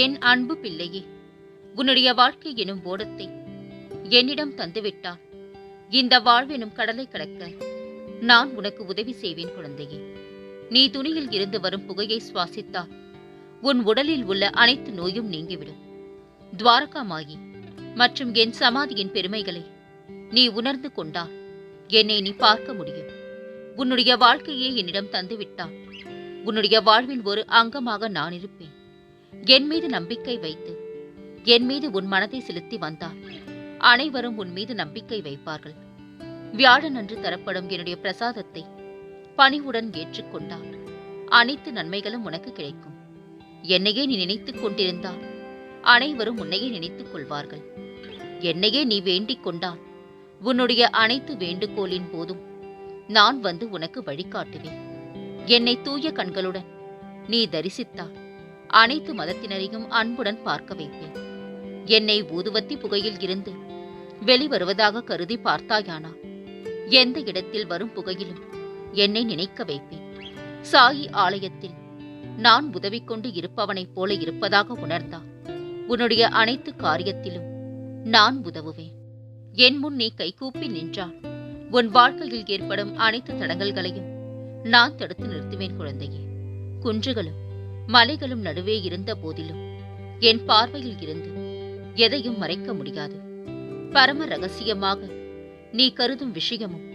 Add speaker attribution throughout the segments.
Speaker 1: என் அன்பு பிள்ளையே உன்னுடைய வாழ்க்கை எனும் ஓடத்தை என்னிடம் தந்துவிட்டால் இந்த வாழ்வெனும் கடலை கடக்க நான் உனக்கு உதவி செய்வேன் குழந்தையே. நீ துணியில் இருந்து வரும் புகையை சுவாசித்தால் உன் உடலில் உள்ள அனைத்து நோயும் நீங்கிவிடும். துவாரகா மாயி மற்றும் என் சமாதியின் பெருமைகளை நீ உணர்ந்து கொண்டால் என்னை நீ பார்க்க முடியும். உன்னுடைய வாழ்க்கையை என்னிடம் தந்துவிட்டால் உன்னுடைய வாழ்வின் ஒரு அங்கமாக நான் இருப்பேன். என் மீது நம்பிக்கை வைத்து என் மீது உன் மனதை செலுத்தி வந்தால் அனைவரும் உன் மீது நம்பிக்கை வைப்பார்கள். வியாழன் அன்று தரப்படும் என்னுடைய பிரசாதத்தை பணிவுடன் ஏற்றுக்கொண்டால் அனைத்து நன்மைகளும் உனக்கு கிடைக்கும். என்னையே நீ நினைத்துக் கொண்டிருந்தால் அனைவரும் உன்னையே நினைத்துக் கொள்வார்கள். என்னையே நீ வேண்டிக் கொண்டால் உன்னுடைய அனைத்து வேண்டுகோளின் போதும் நான் வந்து உனக்கு வழிகாட்டுவேன். என்னை தூய கண்களுடன் நீ தரிசித்தால் அனைத்து மதத்தினரையும் அன்புடன் பார்க்க வைப்பேன் என்னை ஊதுவத்தி புகையில் இருந்து வெளிவருவதாக கருதி பார்த்தாயானா? எந்த இடத்தில் வரும் புகையிலும் என்னை நினைக்க வைப்பேன். சாயி ஆலயத்தில் நான் உதவி கொண்டு இருப்பவனைப் போல இருப்பதாக உணர்ந்தா உன்னுடைய அனைத்து காரியத்திலும் நான் உதவுவேன். என் முன் நீ கைகூப்பி நின்றால் உன் வாழ்க்கையில் ஏற்படும் அனைத்து தடங்கல்களையும் நான் தடுத்து நிறுத்துவேன் குழந்தையே. குன்றுகளும் மலைகளும் நடுவே இருந்த போதிலும் என் பார்வையில் இருந்து எதையும் மறைக்க முடியாது. பரம ரகசியமாக நீ கருதும் விஷயமும்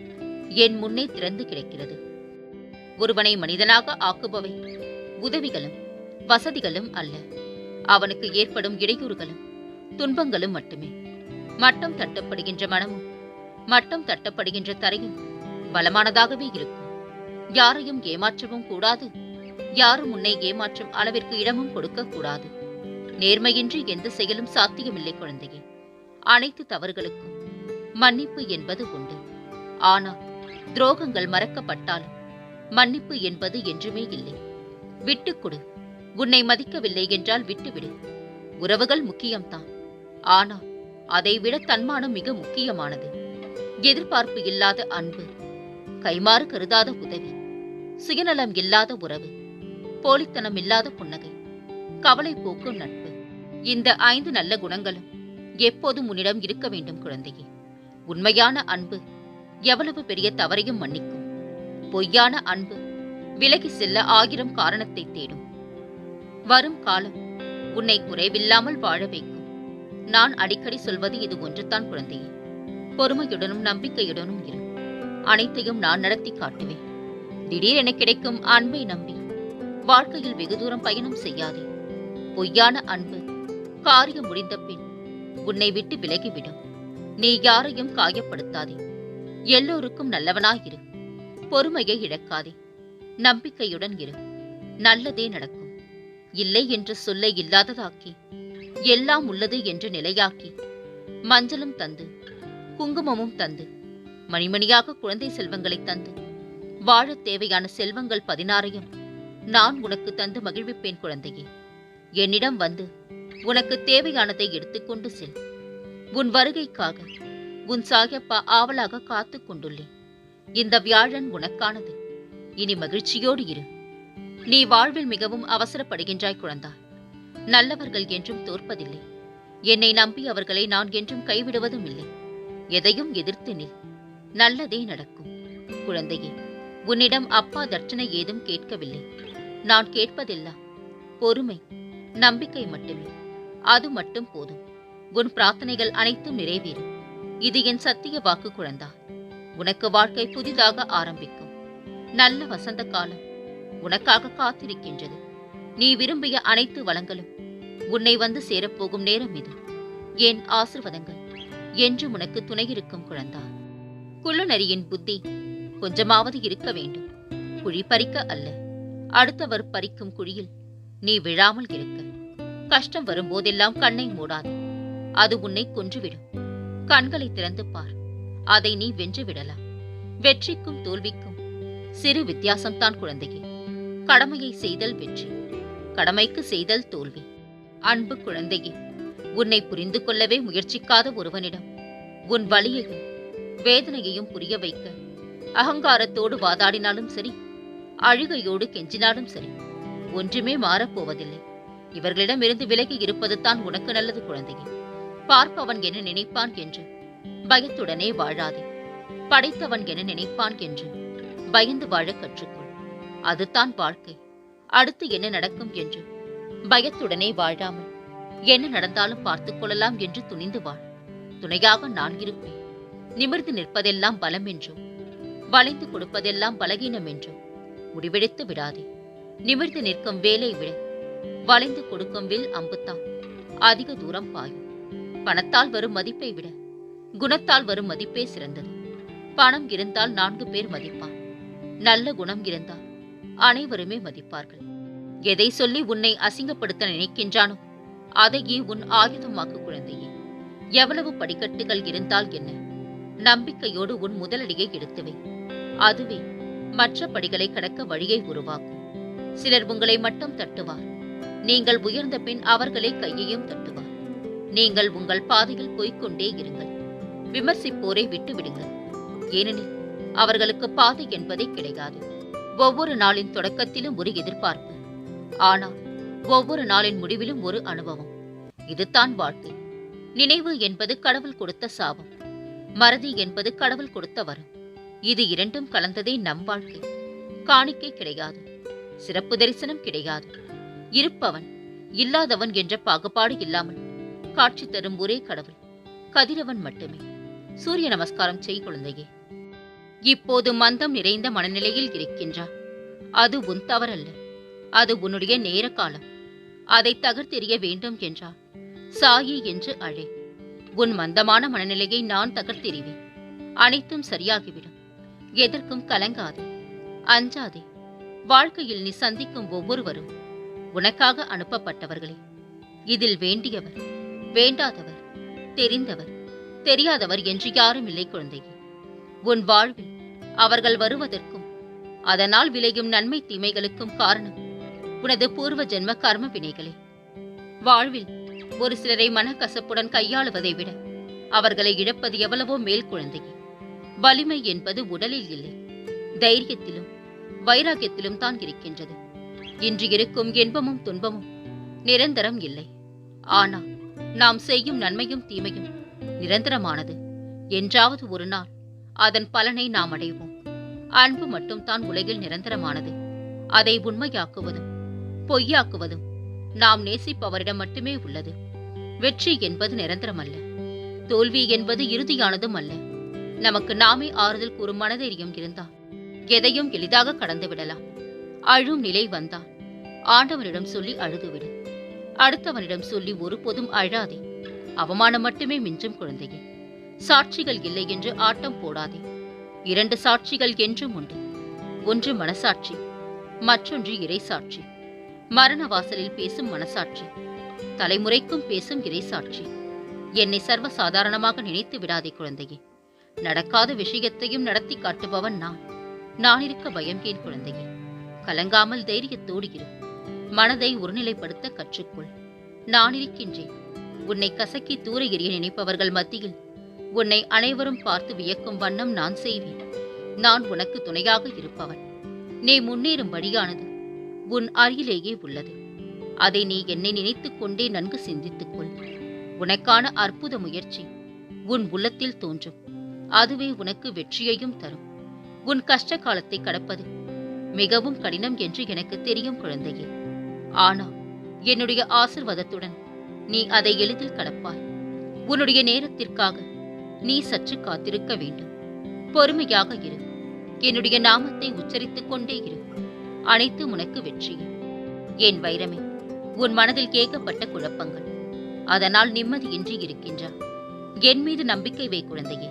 Speaker 1: என் முன்னே திறந்து கிடக்கிறது. ஒருவனை மனிதனாக ஆக்குபவை உதவிகளும் வசதிகளும் அல்ல. அவனுக்கு ஏற்படும் இடையூறுகளும் துன்பங்களும் மட்டுமே. மட்டம் தட்டப்படுகின்ற மனமும் மட்டம் தட்டப்படுகின்ற தரையும் பலமானதாகவே இருக்கும். யாரையும் ஏமாற்றவும் கூடாது. யாரும் உன்னை ஏமாற்றும் அளவிற்கு இடமும் கொடுக்க கூடாது. நேர்மையின்றி எந்த செயலும் சாத்தியமில்லை குழந்தையே. அனைத்து தவறுகளுக்கும் மன்னிப்பு என்பது உண்டு. ஆனால் துரோகங்கள் மறக்கப்பட்டாலும் மன்னிப்பு என்பது என்றுமே இல்லை. விட்டுக்கொடு உன்னை மதிக்கவில்லை என்றால் விட்டுவிடு. உறவுகள் முக்கியம்தான். ஆனால் அதைவிட தன்மானம் மிக முக்கியமானது. எதிர்பார்ப்பு இல்லாத அன்பு கைமாறு கருதாத உதவி சுயநலம் இல்லாத உறவு போலித்தனம் இல்லாத புன்னகை கவலை போக்கும் நட்பு. இந்த ஐந்து நல்ல குணங்களும் எப்போதும் உன்னிடம் இருக்க வேண்டும் குழந்தையே. உண்மையான அன்பு எவ்வளவு பெரிய தவறையும் மன்னிக்கும். பொய்யான அன்பு விலகி செல்ல ஆயிரம் காரணத்தை தேடும். வரும் காலம் உன்னை குறைவில்லாமல் வாழ வைக்கும். நான் அடிக்கடி சொல்வது இது ஒன்றுதான் குழந்தையே. பொறுமையுடனும் நம்பிக்கையுடனும் இரு. அனைத்தையும் நான் நடத்தி காட்டுவேன். திடீரென கிடைக்கும் அன்பை நம்பி வாழ்க்கையில் வெகு தூரம் பயணம் செய்யாதே. பொய்யான அன்பு காரியம் முடிந்த பின் உன்னை விட்டு விலகிவிடும். நீ யாரையும் காயப்படுத்தாதே. எல்லோருக்கும் நல்லவனாயிரு. பொறுமையை இழக்காதே. நம்பிக்கையுடன் இரு. நல்லதே நடக்கும். இல்லை என்ற சொல்லை இல்லாததாக்கி எல்லாம் உள்ளது என்று நிலையாக்கி மஞ்சளும் தந்து குங்குமமும் தந்து மணிமணியாக குழந்தை செல்வங்களை தந்து வாழத் தேவையான செல்வங்கள் பதினாறையும் நான் உனக்கு தந்து மகிழ்விப்பேன் குழந்தையே. என்னிடம் வந்து உனக்கு தேவையானதை எடுத்துக்கொண்டு செல். உன் வருகைக்காக உன் சாகப்பா ஆவலாக காத்துக் கொண்டுள்ளேன். இந்த வியாழன் உனக்கானது. இனி மகிழ்ச்சியோடு இரு. நீ வாழ்வில் மிகவும் அவசரப்படுகின்றாய் குழந்தாய் நல்லவர்கள் என்றும் தோற்பதில்லை. என்னை நம்பி அவர்களை நான் என்றும் கைவிடுவதும் இல்லை எதையும் எதிர்த்து நில். நல்லதே நடக்கும். குழந்தையே உன்னிடம் அப்பா தர்ச்சனை ஏதும் கேட்கவில்லை. நான் கேட்பதெல்லாம் பொறுமை நம்பிக்கை மட்டுமே. அது மட்டும் போதும். உன் பிரார்த்தனைகள் அனைத்தும் நிறைவேறும் இது என் சத்திய வாக்கு குழந்தா. உனக்கு வாழ்க்கை புதிதாக ஆரம்பிக்கும். நல்ல வசந்த காலம் உனக்காக காத்திருக்கின்றது. நீ விரும்பிய அனைத்து வளங்களும் உன்னை வந்து சேரப்போகும் நேரம் இது. என் ஆசிர்வாதங்கள் என்று உனக்கு துணையிருக்கும் குழந்தா. குள்ளநரியின் புத்தி கொஞ்சமாவது இருக்க வேண்டும். குழி பறிக்க அல்ல. அடுத்தவர் பறிக்கும் குழியில் நீ விழாமல் இருக்க. கஷ்டம் வரும்போதெல்லாம் கண்ணை மூடாது. அது உன்னை கொன்றுவிடும். கண்களை திறந்து பார். அதை நீ வென்று விடலாம். வெற்றிக்கும் தோல்விக்கும் சிறு வித்தியாசம்தான் குழந்தையே. கடமையை செய்தல் வெற்றி. கடமைக்கு செய்தல் தோல்வி. அன்பு குழந்தையே உன்னை புரிந்து கொள்ளவே முயற்சிக்காத ஒருவனிடம் உன் வழியையும் வேதனையையும் புரிய வைக்க அகங்காரத்தோடு வாதாடினாலும் சரி அழுகையோடு கெஞ்சினாலும் சரி ஒன்றுமே மாறப்போவதில்லை. இவர்களிடமிருந்து விலகி இருப்பது தான் உனக்கு நல்லது குழந்தையே. பார்ப்பவன் என்ன நினைப்பான் என்று பயத்துடனே வாழாதே. படைத்தவன் என நினைப்பான் என்று பயந்து வாழ கற்றுக்கொள். அதுதான் வாழ்க்கை. அடுத்து என்ன நடக்கும் என்று பயத்துடனே வாழாமல் என்ன நடந்தாலும் பார்த்துக் கொள்ளலாம் என்று துணிந்து வாழ். துணையாக நான் இருப்பேன். நிமிர்ந்து நிற்பதெல்லாம் பலம் என்றும் வளைந்து கொடுப்பதெல்லாம் பலகீனம் என்றும் முடிவெடுத்து விடாதே. நிமிர்ந்து நிற்கும் வேலை விட வளைந்து கொடுக்கும் வில் அம்புத்தான். அதிக தூரம் பாயும். பணத்தால் வரும் மதிப்பை விட குணத்தால் வரும் மதிப்பே சிறந்தது. பணம் இருந்தால் நான்கு பேர் மதிப்பார் நல்ல குணம் இருந்தால் அனைவருமே மதிப்பார்கள். எதை சொல்லி உன்னை அசிங்கப்படுத்த நினைக்கின்றானோ அதையே உன் ஆயுதமாக்கு குழந்தையே. எவ்வளவு படிக்கட்டுகள் இருந்தால் என்ன? நம்பிக்கையோடு உன் முதலடியை எடுத்துவை அதுவே மற்ற படிகளை கடக்க வழியை உருவாக்கும். சிலர் உங்களை மட்டும் தட்டுவார். நீங்கள் உயர்ந்த பின் அவர்களை கையையும் தட்டுவார். நீங்கள் உங்கள் பாதையில் போய்கொண்டே இருங்கள். விமர்சிப்போரை விட்டுவிடுங்கள். ஏனெனில் அவர்களுக்கு பாதை என்பதே கிடையாது. ஒவ்வொரு நாளின் தொடக்கத்திலும் ஒரு எதிர்பார்ப்பு. ஆனால் ஒவ்வொரு நாளின் முடிவிலும் ஒரு அனுபவம். இதுதான் வாழ்க்கை. நினைவு என்பது கடவுள் கொடுத்த சாபம். மறதி என்பது கடவுள் கொடுத்த வரம். இது இரண்டும் கலந்ததே நம் வாழ்க்கை. காணிக்கை கிடையாது. சிறப்பு தரிசனம் கிடையாது. இருப்பவன் இல்லாதவன் என்ற பாகுபாடு இல்லாமல் காட்சி தரும் ஒரே கடவுள். கதிரவன் மட்டுமே. சூரிய நமஸ்காரம் செய் குழந்தையே. இப்போது மந்தம் நிறைந்த மனநிலையில் இருக்கின்றார் அது உன் தவறல்ல. அது உன்னுடைய நேர காலம். அதை தகர்த்தெறிய வேண்டும் என்றார் சாயி என்று அழை. உன் மந்தமான மனநிலையை நான் தகர்த்தெறிவேன். அனைத்தும் சரியாகிவிடும். எதற்கும் கலங்காதே. அஞ்சாதே வாழ்க்கையில் நீ சந்திக்கும் ஒவ்வொருவரும் உனக்காக அனுப்பப்பட்டவர்களே. இதில் வேண்டியவர் வேண்டாதவர் தெரிந்தவர் தெரியாதவர் என்று யாரும் இல்லை குழந்தையே. உன் வாழ்வில் அவர்கள் வருவதற்கும் அதனால் விளையும் நன்மை தீமைகளுக்கும் காரணம் உனது பூர்வ ஜென்ம கர்ம வினைகளே. வாழ்வில் ஒரு சிலரை மனக்கசப்புடன் கையாளுவதை விட அவர்களை இழப்பது எவ்வளவோ மேல் குழந்தையே. வலிமை என்பது உடலில் இல்லை. தைரியத்திலும் வைராகியத்திலும் தான் இருக்கின்றது. இன்று இருக்கும் இன்பமும் துன்பமும் நிரந்தரம் இல்லை. ஆனால் நாம் செய்யும் நன்மையும் தீமையும் நிரந்தரமானது. என்றாவது ஒரு நாள் அதன் பலனை நாம் அடைவோம். அன்பு மட்டும் தான் உலகில் நிரந்தரமானது. அதை உண்மையாக்குவதும் பொய்யாக்குவதும் நாம் நேசிப்பவரிடம் மட்டுமே உள்ளது. வெற்றி என்பது நிரந்தரமல்ல. தோல்வி என்பது இறுதியானதும் அல்ல. நமக்கு நாமே ஆறுதல் கூறும் மனதைரியம் இருந்தால் எதையும் எளிதாக கடந்து விடலாம். அழும் நிலை வந்தால் ஆண்டவனிடம் சொல்லி அழுதுவிடு. அடுத்தவனிடம் சொல்லி ஒருபோதும் அழாதே. அவமானம் மட்டுமே மிஞ்சும் குழந்தையே. சாட்சிகள் இல்லை என்று ஆட்டம் போடாதே. இரண்டு சாட்சிகள் என்றும் உண்டு. ஒன்று மனசாட்சி மற்றொன்று இறைசாட்சி. மரண வாசலில் பேசும் மனசாட்சி தலைமுறைக்கும் பேசும் இறைசாட்சி. என்னை சர்வ சாதாரணமாக நினைத்து விடாதே குழந்தையே. நடக்காத விஷயத்தையும் நடத்தி காட்டுபவன் நான். நான் இருக்க பயம் ஏன் குழந்தையே. கலங்காமல் தைரியத்தோடு இரு. மனதை ஒருநிலைப்படுத்த கற்றுக்கொள். நான் இருக்கின்றேன். உன்னை கசக்கி தூர எறிய நினைப்பவர்கள் மத்தியில் உன்னை அனைவரும் பார்த்து வியக்கும் வண்ணம் நான் செய்வேன். நான் உனக்கு துணையாக இருப்பவன். நீ முன்னேறும் வழியானது உன் அருகிலேயே உள்ளது. அதை நீ என்னை நினைத்துக் கொண்டே நன்கு சிந்தித்துக் கொள். உனக்கான அற்புத முயற்சி உன் உள்ளத்தில் தோன்றும். அதுவே உனக்கு வெற்றியையும் தரும். உன் கஷ்ட காலத்தை கடப்பது மிகவும் கடினம் என்று எனக்கு தெரியும் குழந்தையே. ஆனால் என்னுடைய ஆசிர்வாதத்துடன் நீ அதை எளிதில் கடப்பாய். உன்னுடைய நேரத்திற்காக நீ சற்று காத்திருக்க வேண்டும். பொறுமையாக இரு. என்னுடைய நாமத்தை உச்சரித்துக் கொண்டே இரு. அனைத்து உனக்கு வெற்றியே. என் வைரமே உன் மனதில் கேட்கப்பட்ட குழப்பங்கள். அதனால் நிம்மதியின்றி இருக்கின்றார் என் மீது நம்பிக்கை வை குழந்தையே.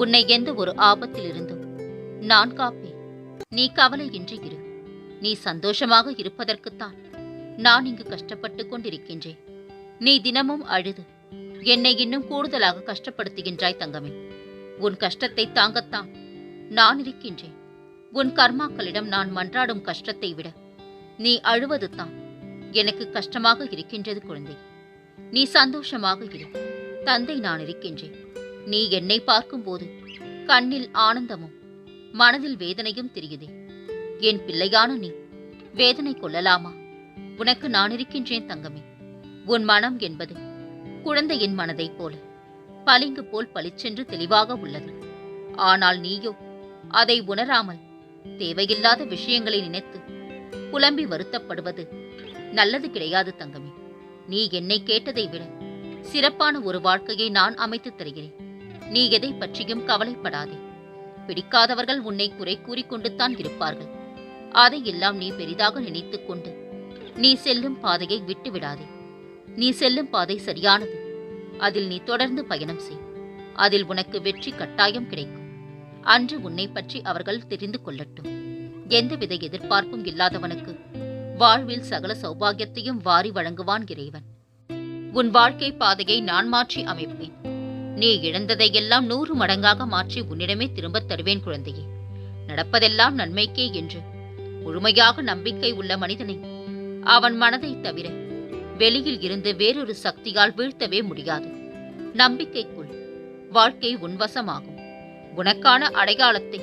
Speaker 1: உன்னை எந்த ஒரு ஆபத்திலிருந்தும் நான் காப்பேன். நீ கவலையின்றி இரு. நீ சந்தோஷமாக இருப்பதற்குத்தான் நான் இங்கு கஷ்டப்பட்டுக் கொண்டிருக்கின்றேன். நீ தினமும் அழுது. என்னை இன்னும் கூடுதலாக கஷ்டப்படுத்துகின்றாய் தங்கமே. உன் கஷ்டத்தை தாங்கத்தான் நான் இருக்கின்றேன். உன் கர்மாக்களிடம் நான் மன்றாடும் கஷ்டத்தை விட நீ அழுவது தான் எனக்கு கஷ்டமாக இருக்கின்றது குழந்தை. நீ சந்தோஷமாக இரு. தந்தை நான் இருக்கின்றேன். நீ என்னை பார்க்கும்போது கண்ணில் ஆனந்தமும் மனதில் வேதனையும் தெரியுதே. என் பிள்ளையான நீ வேதனை கொள்ளலாமா? உனக்கு நான் இருக்கின்றேன் தங்கமே. உன் மனம் என்பது குழந்தையின் மனதைப் போல பளிங்கு போல் பளிச்சென்று தெளிவாக உள்ளது. ஆனால் நீயோ அதை உணராமல் தேவையில்லாத விஷயங்களை நினைத்து புலம்பி வருத்தப்படுவது நல்லது கிடையாது தங்கமே. நீ என்னை கேட்டதை விட சிறப்பான ஒரு வாழ்க்கையை நான் அமைத்துத் தருகிறேன். நீ எதை பற்றியும் கவலைப்படாதே. பிடிக்காதவர்கள் உன்னை குறை கூறிக்கொண்டுதான் இருப்பார்கள். அதையெல்லாம் நீ பெரிதாக நினைத்துக் கொண்டு நீ செல்லும் பாதையை விட்டு விடாதே நீ செல்லும் பாதை சரியானது. அதில் நீ தொடர்ந்து பயணம் செய். அதில் உனக்கு வெற்றி கட்டாயம் கிடைக்கும். அன்று உன்னை பற்றி அவர்கள் தெரிந்து கொள்ளட்டும். எந்தவித எதிர்பார்ப்பும் இல்லாதவனுக்கு வாழ்வில் சகல சௌபாகியத்தையும் வாரி வழங்குவான் இறைவன். உன் வாழ்க்கை பாதையை நான் மாற்றி அமைப்பேன். நீ இழந்ததையெல்லாம் நூறு மடங்காக மாற்றி உன்னிடமே திரும்பத் தருவேன் குழந்தையே. நடப்பதெல்லாம் நன்மைக்கே என்று முழுமையாக நம்பிக்கை உள்ள மனிதனை அவன் மனதைத் தவிர வெளியில் இருந்து வேறொரு சக்தியால் வீழ்த்தவே முடியாது. நம்பிக்கைக்குள் வாழ்க்கை உன்வசமாகும். உனக்கான அடையாளத்தை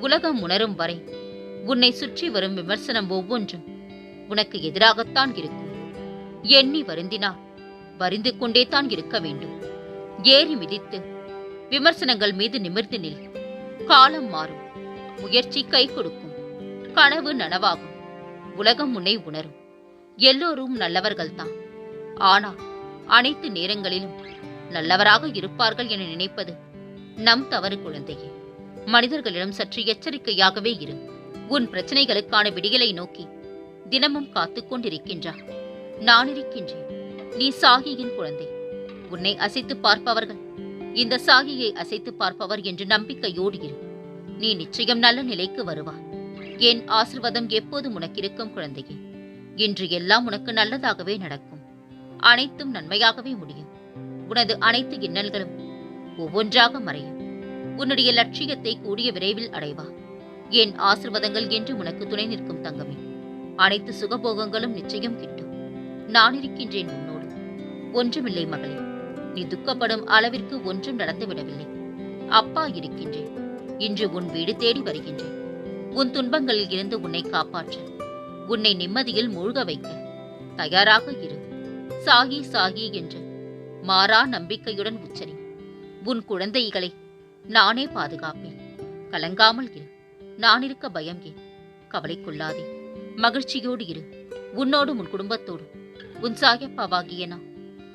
Speaker 1: உலகம் உணரும் வரை உன்னை சுற்றி வரும் விமர்சனம் ஒவ்வொன்றும் உனக்கு எதிராகத்தான் இருக்கும். எண்ணி வருந்தினால் வரிந்து கொண்டே தான் இருக்க வேண்டும். ஏறி மிதித்து விமர்சனங்கள் மீது நிமிர்ந்து நில். காலம் மாறும். முயற்சி கை கொடுக்கும். கனவு நனவாகும். உலகம் உன்னை உணரும். எல்லோரும் நல்லவர்கள்தான். ஆனால் அனைத்து நேரங்களிலும் நல்லவராக இருப்பார்கள் என நினைப்பது நம் தவறு குழந்தையே. மனிதர்களிடம் சற்று எச்சரிக்கையாகவே இரு. உன் பிரச்சனைகளுக்கான விடியலை நோக்கி தினமும் காத்துக் கொண்டிருக்கின்றார் நான் இருக்கின்றேன் நீ சாகியின் குழந்தை. உன்னை அசைத்து பார்ப்பவர்கள். இந்த சாகியை அசைத்து பார்ப்பவர் என்று நம்பிக்கையோடு இரு. நீ நிச்சயம் நல்ல நிலைக்கு வருவாய். என் ஆசிர்வாதம் எப்போதும் உனக்கு இருக்கும் குழந்தையே. இன்று எல்லாம் உனக்கு நல்லதாகவே நடக்கும். அனைத்தும் நன்மையாகவே முடியும். உனது அனைத்து இன்னல்களும் ஒவ்வொன்றாக மறையும். உன்னுடைய லட்சியத்தை கூடிய விரைவில் அடைவா. என் ஆசிர்வாதங்கள் என்று உனக்கு துணை நிற்கும் தங்கமே. அனைத்து சுகபோகங்களும் நிச்சயம் கிட்டும். நான் இருக்கின்றேன் உன்னோடு. ஒன்றுமில்லை மகளே. நீ துக்கப்படும் அளவிற்கு ஒன்றும் நடந்துவிடவில்லை. அப்பா இருக்கின்றேன். இன்று உன் வீடு தேடி வருகின்றேன். உன் துன்பங்களில் இருந்து உன்னை காப்பாற்ற. உன்னை நிம்மதியில் மூழ்க வைக்க. தயாராக இரு. சாகி சாகி என்று மாறா நம்பிக்கையுடன் உச்சரி. உன் குழந்தைகளை நானே பாதுகாப்பேன். கலங்காமல் இரு. நான் இருக்க பயம் ஏன்? கவலை கொள்ளாதே மகிழ்ச்சியோடு இரு. உன்னோடும் உன் குடும்பத்தோடும். உன் சாயப்பாவாகிய நான்